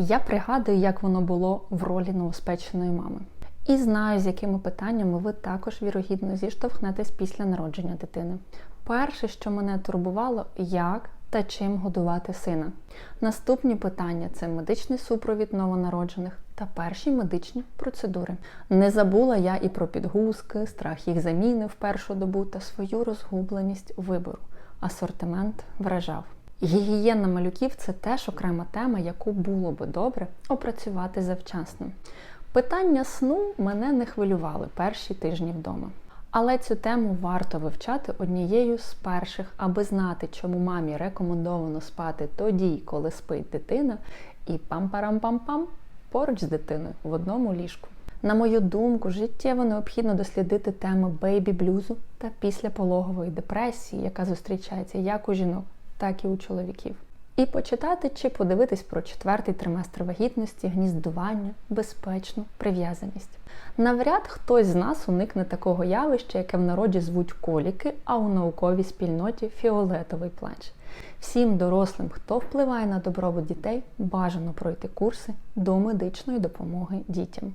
Я пригадую, як воно було в ролі новоспеченої мами. І знаю, з якими питаннями ви також вірогідно зіштовхнетесь після народження дитини. Перше, що мене турбувало, як та чим годувати сина. Наступні питання це медичний супровід новонароджених та перші медичні процедури. Не забула я і про підгузки, страх їх заміни в першу добу та свою розгубленість вибору. Асортимент вражав. Гігієна малюків це теж окрема тема, яку було би добре опрацювати завчасно. Питання сну мене не хвилювали перші тижні вдома. Але цю тему варто вивчати однією з перших, аби знати, чому мамі рекомендовано спати тоді, коли спить дитина, і пам-парам-пам-пам поруч з дитиною в одному ліжку. На мою думку, життєво необхідно дослідити тему бейбі-блюзу та післяпологової депресії, яка зустрічається як у жінок, так і у чоловіків. І почитати чи подивитись про четвертий триместр вагітності, гніздування, безпечну прив'язаність. Навряд хтось з нас уникне такого явища, яке в народі звуть коліки, а у науковій спільноті фіолетовий плач. Всім дорослим, хто впливає на добробут дітей, бажано пройти курси до медичної допомоги дітям.